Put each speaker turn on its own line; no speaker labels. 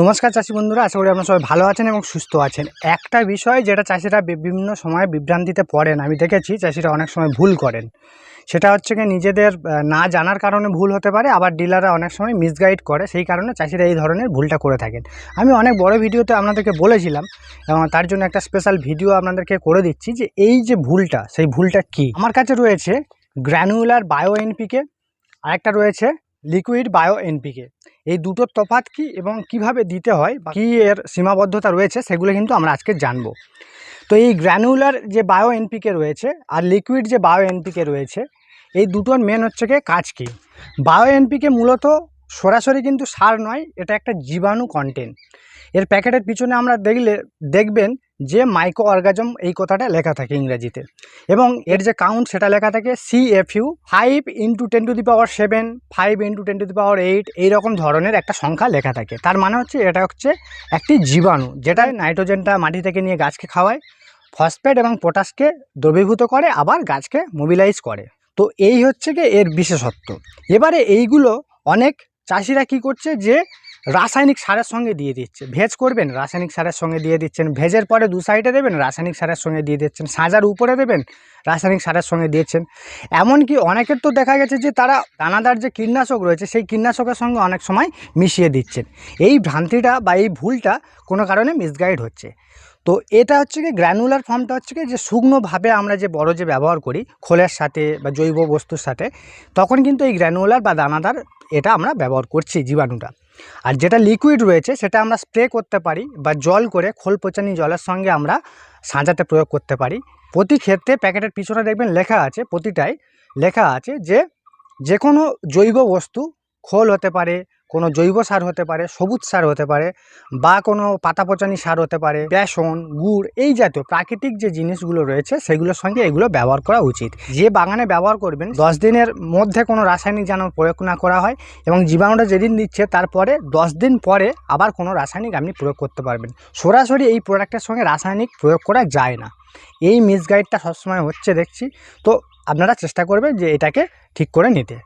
নমস্কার চাষি বন্ধুরা, আশা করি আপনারা সবাই ভালো আছেন এবং সুস্থ আছেন। একটা বিষয় যেটা চাষিরা বিভিন্ন সময় বিভ্রান্তিতে পড়েন, আমি দেখেছি চাষিরা অনেক সময় ভুল করেন। সেটা হচ্ছে কি নিজেদের না জানার কারণে ভুল হতে পারে, আবার ডিলাররা অনেক সময় মিসগাইড করে, সেই কারণে চাষিরা এই ধরনের ভুলটা করে থাকেন। আমি অনেক বড় ভিডিওতে আপনাদেরকে বলেছিলাম, এবং তার জন্য একটা স্পেশাল ভিডিও আপনাদেরকে করে দিচ্ছি যে এই যে ভুলটা, সেই ভুলটা কি? আমার কাছে রয়েছে গ্র্যানুলার বায়ো এনপিকে আরেকটা রয়েছে লিকুইড বায়ো এনপিকে এই দুটোর তফাৎ কি এবং কীভাবে দিতে হয় কী এর সীমাবদ্ধতা রয়েছে সেগুলো কিন্তু আমরা আজকে জানব। তো এই গ্র্যানুলার যে বায়ো এনপিকে রয়েছে আর লিকুইড যে বায়ো এনপিকে রয়েছে, এই দুটোর মেন হচ্ছে গিয়ে কাজ কী? বায়ো এনপিকে মূলত সরাসরি কিন্তু সার নয়, এটা একটা জীবাণু কন্টেন্ট এর প্যাকেটের পিছনে আমরা দেখলে, দেখবেন যে মাইক্রো অর্গাজম এই কথাটা লেখা থাকে ইংরাজিতে। এবং এর যে কাউন্ট সেটা লেখা থাকে C F U five into ten to the power seven five into ten to the power eight এইরকম ধরনের একটা সংখ্যা লেখা থাকে। তার মানে হচ্ছে এটা হচ্ছে একটি জীবাণু, যেটা নাইট্রোজেনটা মাটি থেকে নিয়ে গাছকে খাওয়ায় ফসফেট এবং পটাশকে দ্রবীভূত করে, আবার গাছকে মোবিলাইজ করে। তো এই হচ্ছে কি এর বিশেষত্ব। এবারে এইগুলো অনেক চাষিরা কি করছে যে রাসায়নিক সারের সঙ্গে দিয়ে দিচ্ছে। ভেজ করবেন, রাসায়নিক সারের সঙ্গে দিয়ে দিচ্ছেন। ভেজের পরে দু সাইডে দেবেন, রাসায়নিক সারের সঙ্গে দিয়ে দিচ্ছেন। সাজার উপরে দেবেন, রাসায়নিক সারের সঙ্গে দিয়েছেন এমনকি অনেকের তো দেখা গেছে যে তারা দানাদার যে কীটনাশক রয়েছে, সেই কীটনাশকের সঙ্গে অনেক সময় মিশিয়ে দিচ্ছেন। এই ভ্রান্তিটা বা এই ভুলটা কোনো কারণে মিসগাইড হচ্ছে। তো এটা হচ্ছে কি গ্র্যানুলার ফর্মটা হচ্ছে কি, যে শুকনোভাবে আমরা যে বড় যে ব্যবহার করি, খোলের সাথে বা জৈব বস্তুর সাথে, তখন কিন্তু এই গ্র্যানুলার বা দানাদার এটা আমরা ব্যবহার করছি জীবাণুটা। আর যেটা লিকুইড রয়েছে, সেটা আমরা স্প্রে করতে পারি বা জল করে খোল পচানি জলের সঙ্গে আমরা সাজাতে প্রয়োগ করতে পারি। প্রতি ক্ষেত্রে প্যাকেটের পিছনে দেখবেন লেখা আছে প্রতিটাই লেখা আছে যে যে কোনো জৈব বস্তু খোল হতে পারে কোনো জৈব সার হতে পারে, সবুজ সার হতে পারে বা কোনো পাতা পচানি সার হতে পারে, বেসন, গুড় এই জাতীয় প্রাকৃতিক যে জিনিসগুলো রয়েছে সেগুলোর সঙ্গে এগুলো ব্যবহার করা উচিত। যে বাগানে ব্যবহার করবেন, দশ দিনের মধ্যে কোনো রাসায়নিক যেন প্রয়োগ না করা হয় এবং জীবাণুটা যেদিন দিচ্ছে তারপরে দশ দিন পরে আবার কোনো রাসায়নিক আপনি প্রয়োগ করতে পারবেন। সরাসরি এই প্রোডাক্টের সঙ্গে রাসায়নিক প্রয়োগ করা যায় না। এই মিসগাইডটা সবসময় হচ্ছে দেখছি। তো আপনারা চেষ্টা করবেন যে এটাকে ঠিক করে নিতে।